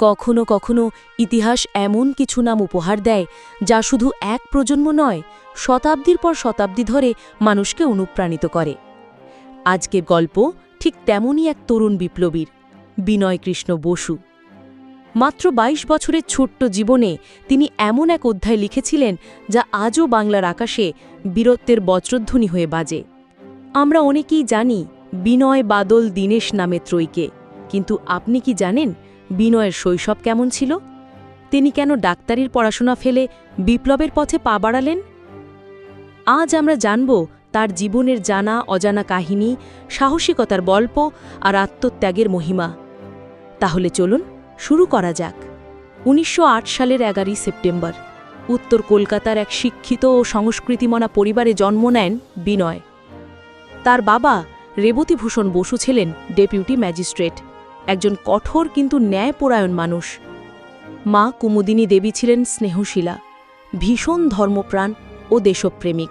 কখনো কখনো ইতিহাস এমন কিছু নাম উপহার দেয়, যা শুধু এক প্রজন্ম নয়, শতাব্দীর পর শতাব্দী ধরে মানুষকে অনুপ্রাণিত করে। আজকের গল্প ঠিক তেমনই এক তরুণ বিপ্লবীর, বিনয় কৃষ্ণ বসু। মাত্র ২২ বছরের ছোট্ট জীবনে তিনি এমন এক অধ্যায় লিখেছিলেন, যা আজও বাংলার আকাশে বীরত্বের বজ্রধ্বনি হয়ে বাজে। আমরা অনেকেই জানি, বিনয় বাদল দীনেশ নামে ত্রয়ীকে, কিন্তু আপনি কি জানেন? বিনয়ের শৈশব কেমন ছিল? তিনি কেন ডাক্তারির পড়াশোনা ফেলে বিপ্লবের পথে পা বাড়ালেন? আজ আমরা জানব তার জীবনের জানা, অজানা কাহিনী, সাহসিকতার গল্প আর আত্মত্যাগের মহিমা। তাহলে চলুন শুরু করা যাক। উনিশশো আট সালের এগারোই সেপ্টেম্বর, উত্তর কলকাতার এক শিক্ষিত ও সংস্কৃতিমনা পরিবারে জন্ম নেন বিনয়। তার বাবা রেবতীভূষণ বসু ছিলেন ডেপুটি ম্যাজিস্ট্রেট। একজন কঠোর কিন্তু ন্যায়পরায়ণ মানুষ। মা কুমুদিনী দেবী ছিলেন স্নেহশীলা, ভীষণ ধর্মপ্রাণ ও দেশপ্রেমিক।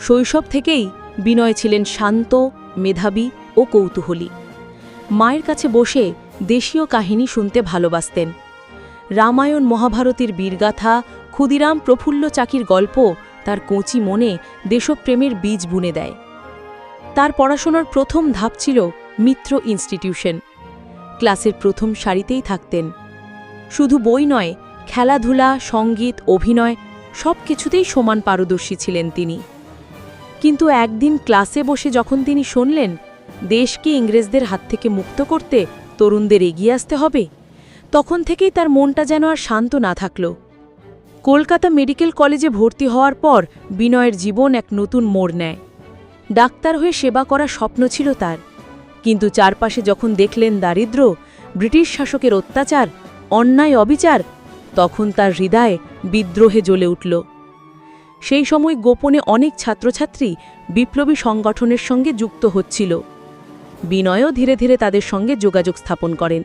শৈশব থেকেই বিনয় ছিলেন শান্ত, মেধাবী ও কৌতূহলী। মায়ের কাছে বসে দেশীয় কাহিনী শুনতে ভালোবাসতেন। রামায়ণ মহাভারতের বীরগাথা, ক্ষুদিরাম প্রফুল্ল চাকির গল্প তার কচি মনে দেশপ্রেমের বীজ বুনে দেয়। তার পড়াশোনার প্রথম ধাপ ছিল মিত্র ইনস্টিটিউশন। ক্লাসের প্রথম সারিতেই থাকতেন। শুধু বই নয়, খেলাধুলা, সংগীত, অভিনয়, সব কিছুতেই সমান পারদর্শী ছিলেন তিনি। কিন্তু একদিন ক্লাসে বসে যখন তিনি শুনলেন দেশকে ইংরেজদের হাত থেকে মুক্ত করতে তরুণদের এগিয়ে আসতে হবে? তখন থেকেই তার মনটা যেন আর শান্ত না থাকল। কলকাতা মেডিকেল কলেজে ভর্তি হওয়ার পর বিনয়ের জীবন এক নতুন মোড় নেয়। ডাক্তার হয়ে সেবা করা স্বপ্ন ছিল তার। কিন্তু চারপাশে যখন দেখলেন দারিদ্র্য ব্রিটিশ শাসকের অত্যাচার, অন্যায় অবিচার, তখন তার হৃদয়ে বিদ্রোহে জ্বলে উঠল। সেই সময় গোপনে অনেক ছাত্রছাত্রী বিপ্লবী সংগঠনের সঙ্গে যুক্ত হচ্ছিল। বিনয়ও ধীরে ধীরে তাদের সঙ্গে যোগাযোগ স্থাপন করেন।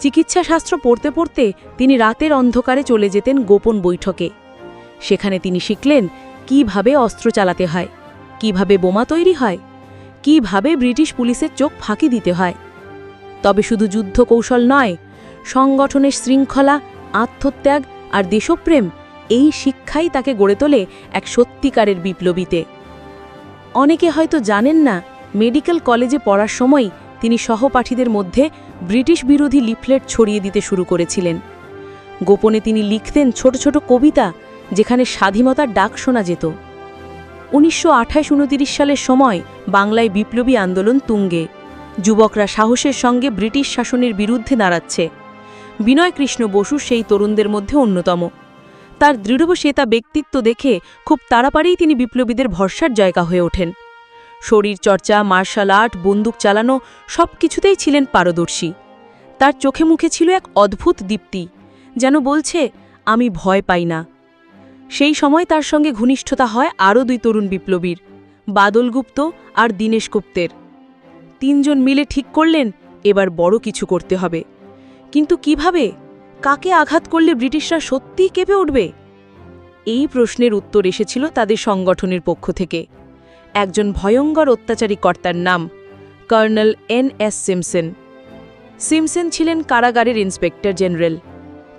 চিকিৎসাশাস্ত্র পড়তে পড়তে তিনি রাতের অন্ধকারে চলে যেতেন গোপন বৈঠকে। সেখানে তিনি শিখলেন কীভাবে অস্ত্র চালাতে হয়, কীভাবে বোমা তৈরি হয় কীভাবে ব্রিটিশ পুলিশের চোখ ফাঁকি দিতে হয়। তবে শুধু যুদ্ধ কৌশল নয়, সংগঠনের শৃঙ্খলা, আত্মত্যাগ আর দেশপ্রেম এই শিক্ষাই তাকে গড়ে তোলে এক সত্যিকারের বিপ্লবীতে। অনেকে হয়তো জানেন না, মেডিকেল কলেজে পড়ার সময় তিনি সহপাঠীদের মধ্যে ব্রিটিশ বিরোধী লিফলেট ছড়িয়ে দিতে শুরু করেছিলেন। গোপনে তিনি লিখতেন ছোট ছোট কবিতা, যেখানে স্বাধীনতার ডাক শোনা যেত। উনিশশো আঠাশ সালের সময় বাংলায় বিপ্লবী আন্দোলন তুঙ্গে। যুবকরা সাহসের সঙ্গে ব্রিটিশ শাসনের বিরুদ্ধে দাঁড়াচ্ছে বিনয় কৃষ্ণ বসু সেই তরুণদের মধ্যে অন্যতম। তার দৃঢ়বশেতা ব্যক্তিত্ব দেখে খুব তাড়াতাড়িই তিনি বিপ্লবীদের ভরসার জায়গা হয়ে ওঠেন। শরীর চর্চা, মার্শাল আর্ট, বন্দুক চালানো সব কিছুতেই ছিলেন পারদর্শী। তার চোখে মুখে ছিল এক অদ্ভুত দীপ্তি, যেন বলছে, আমি ভয় পাই না। সেই সময় তার সঙ্গে ঘনিষ্ঠতা হয় আরও দুই তরুণ বিপ্লবীর বাদল গুপ্ত আর দীনেশ গুপ্তের। তিনজন মিলে ঠিক করলেন, এবার বড় কিছু করতে হবে। কিন্তু কীভাবে? কাকে আঘাত করলে ব্রিটিশরা সত্যিই কেঁপে উঠবে? এই প্রশ্নের উত্তর এসেছিল তাদের সংগঠনের পক্ষ থেকে। একজন ভয়ঙ্কর অত্যাচারী কর্তার নাম, colonel N S Simpson. Simpson ছিলেন কারাগারের ইন্সপেক্টর জেনারেল।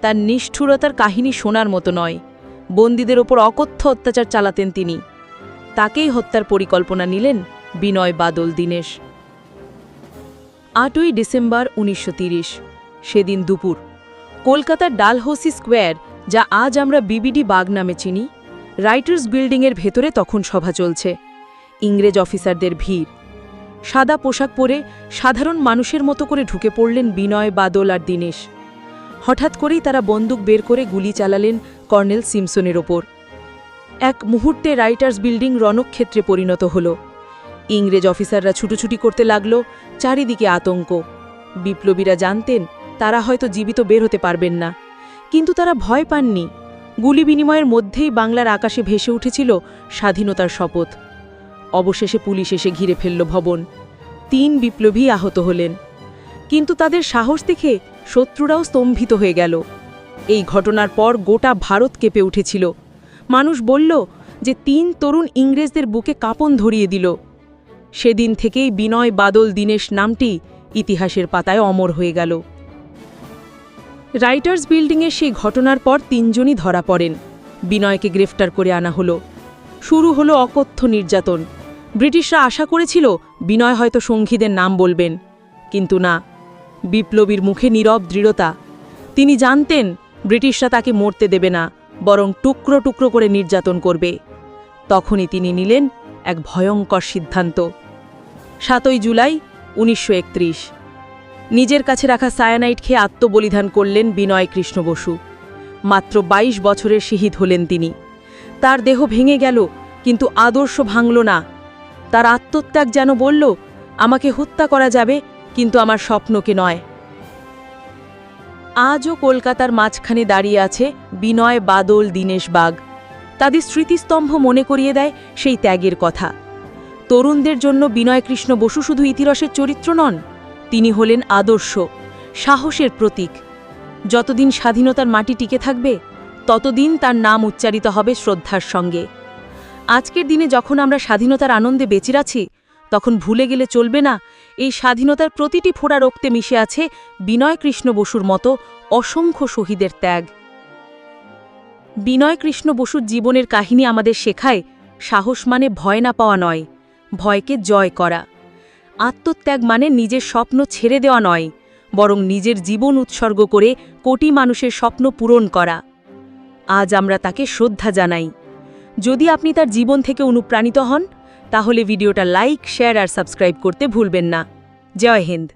তার নিষ্ঠুরতার কাহিনী শোনার মতো নয়। বন্দীদের ওপর অকথ্য অত্যাচার চালাতেন তিনি। তাকেই হত্যার পরিকল্পনা নিলেন বিনয় বাদল দীনেশ। আটই ডিসেম্বর উনিশশো সেদিন দুপুর। কলকাতার ডালহৌসি স্কোয়ার, যা আজ আমরা বিবিডি বাগ নামে চিনি, রাইটার্স বিল্ডিংয়ের ভেতরে তখন সভা চলছে। ইংরেজ অফিসারদের ভিড়। সাদা পোশাক পরে সাধারণ মানুষের মতো করে ঢুকে পড়লেন বিনয় বাদল আর দীনেশ। হঠাৎ করেই তারা বন্দুক বের করে গুলি চালালেন কর্নেল সিমসনের ওপর। এক মুহূর্তে রাইটার্স বিল্ডিং রণক্ষেত্রে পরিণত হল। ইংরেজ অফিসাররা ছুটোছুটি করতে লাগল, চারিদিকে আতঙ্ক। বিপ্লবীরা জানতেন, তারা হয়তো জীবিত বের হতে পারবেন না। কিন্তু তারা ভয় পাননি। গুলি বিনিময়ের মধ্যেই বাংলার আকাশে ভেসে উঠেছিল স্বাধীনতার শপথ। অবশেষে পুলিশ এসে ঘিরে ফেলল ভবন। তিন বিপ্লবী আহত হলেন। কিন্তু তাদের সাহস দেখে শত্রুরাও স্তম্ভিত হয়ে গেল। এই ঘটনার পর গোটা ভারত কেঁপে উঠেছিল। মানুষ বলল যে তিন তরুণ ইংরেজদের বুকে কাপন ধরিয়ে দিল। সেদিন থেকেই বিনয় বাদল দীনেশ নামটি ইতিহাসের পাতায় অমর হয়ে গেল। রাইটার্স বিল্ডিংয়ের সেই ঘটনার পর তিনজনই ধরা পড়েন। বিনয়কে গ্রেফতার করে আনা হলো। শুরু হলো অকথ্য নির্যাতন। ব্রিটিশরা আশা করেছিল বিনয় হয়তো সঙ্গীদের নাম বলবেন। কিন্তু না। বিপ্লবীর মুখে নীরব দৃঢ়তা। তিনি জানতেন ব্রিটিশরা তাকে মরতে দেবে না, বরং টুকরো টুকরো করে নির্যাতন করবে। তখনই তিনি নিলেন এক ভয়ঙ্কর সিদ্ধান্ত। সাতই জুলাই, উনিশশো একত্রিশ। নিজের কাছে রাখা সায়ানাইট খেয়ে আত্মবলিদান করলেন বিনয় কৃষ্ণ বসু। মাত্র ২২ বছরের শহীদ হলেন তিনি। তার দেহ ভেঙে গেল, কিন্তু আদর্শ ভাঙল না। তার আত্মত্যাগ যেন বলল, আমাকে হত্যা করা যাবে, কিন্তু আমার স্বপ্নকে নয়। আজও কলকাতার মাঝখানে দাঁড়িয়ে আছে বিনয় বাদল দীনেশ বাগ। তাদের স্মৃতিস্তম্ভ মনে করিয়ে দেয় সেই ত্যাগের কথা। তরুণদের জন্য বিনয় কৃষ্ণ বসু শুধু ইতিরসের চরিত্র নন, তিনি হলেন আদর্শ, সাহসের প্রতীক। যতদিন স্বাধীনতার মাটি টিকে থাকবে, ততদিন তার নাম উচ্চারিত হবে শ্রদ্ধার সঙ্গে। আজকের দিনে যখন আমরা স্বাধীনতার আনন্দে বেঁচে আছি তখন ভুলে গেলে চলবে না, এই স্বাধীনতার প্রতিটি ফোড়া রক্তে মিশে আছে বিনয় কৃষ্ণ বসুর মতো অসংখ্য শহীদের ত্যাগ। বিনয় কৃষ্ণ বসুর জীবনের কাহিনী আমাদের শেখায়, সাহস মানে ভয় না পাওয়া নয়, ভয়কে জয় করা। আত্মত্যাগ মানে নিজের স্বপ্ন ছেড়ে দেওয়া নয়, বরং নিজের জীবন উৎসর্গ করে কোটি মানুষের স্বপ্ন পূরণ করা। আজ আমরা তাকে শ্রদ্ধা জানাই। যদি আপনি তার জীবন থেকে অনুপ্রাণিত হন তাহলে ভিডিওটা লাইক শেয়ার আর সাবস্ক্রাইব করতে ভুলবেন না। জয় হিন্দ।